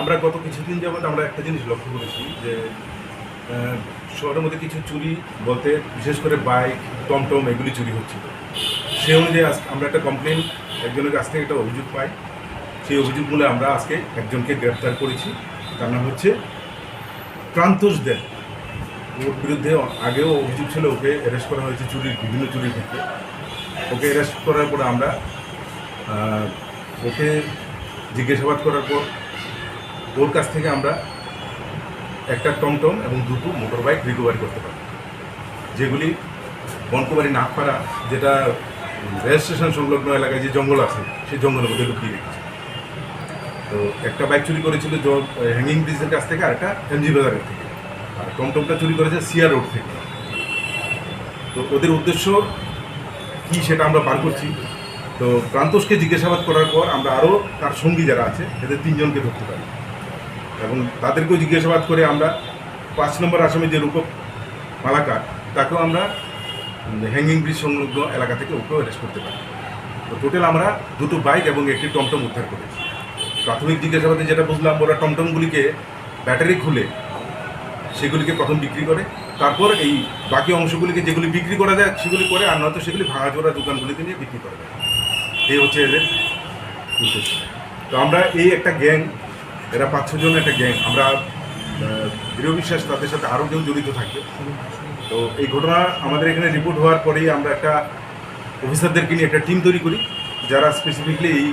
আমরা গত কিছুদিন যাবৎ আমরা একটা জিনিস লক্ষ্য করেছি যে শহরের মধ্যে কিছু চুরি বলতে, বিশেষ করে বাইক, টমটম এগুলি চুরি হচ্ছিল। সে অনুযায়ী আমরা একটা কমপ্লেন একজনের কাছ থেকে একটা অভিযোগ পাই। সেই অভিযোগগুলো আমরা আজকে একজনকে গ্রেপ্তার করেছি। তার নাম হচ্ছে প্রান্তোষ দেব। ওর বিরুদ্ধে আগেও অভিযোগ ছিল, ওকে অ্যারেস্ট করা হয়েছে চুরির, বিভিন্ন চুরির ক্ষেত্রে। ওকে অ্যারেস্ট করার পরে আমরা ওকে জিজ্ঞাসাবাদ করার পর ওর কাছ থেকে আমরা একটা টমটম এবং দুটো মোটর বাইক রিকভারি করতে পারি, যেগুলি বনকুমারী নাগপাড়া যেটা রেল স্টেশন সংলগ্ন এলাকায় যে জঙ্গল আছে, সেই জঙ্গলের মধ্যে লুকিয়ে রেখেছে। তো একটা বাইক চুরি করেছিল হ্যাঙ্গিং ব্রিজের কাছ থেকে আর একটা এমজি বাজারের থেকে। আর টমটমটা চুরি করেছে সিয়া রোড থেকে। তো ওদের উদ্দেশ্য কি সেটা আমরা পার করছি। তো প্রান্তোষকে জিজ্ঞাসাবাদ করার পর আমরা আরও তার সঙ্গী যারা আছে, এদের তিনজনকে ধরতে পারি। এবং তাদেরকেও জিজ্ঞাসাবাদ করে আমরা পাঁচ নম্বর আসামে যে রূপক মালাকার, তাকেও আমরা হ্যাঙ্গিং ব্রিজ সংলগ্ন এলাকা থেকে ওকেও অ্যারেস্ট করতে পারি। তো টোটাল আমরা দুটো বাইক এবং একটি টমটম উদ্ধার করেছি। প্রাথমিক জিজ্ঞাসাবাদে যেটা বুঝলাম, ওরা টমটমগুলিকে ব্যাটারি খুলে সেগুলিকে প্রথম বিক্রি করে? তারপর এই বাকি অংশগুলিকে যেগুলি বিক্রি করা যায় সেগুলি করে, আর নয়তো সেগুলি ভাঙাচোরা দোকানগুলিতে নিয়ে বিক্রি করা যায়। এই হচ্ছে এদের উদ্দেশ্য। তো আমরা এই একটা গ্যাং, এরা পাঁচ ছজন একটা গ্যাং, আমরা দৃঢ় বিশ্বাস তাদের সাথে আরও কেউ জড়িত থাকবে তো এই ঘটনা আমাদের এখানে রিপোর্ট হওয়ার পরেই আমরা একটা অফিসারদেরকে নিয়ে একটা টিম তৈরি করি, যারা স্পেসিফিকলি এই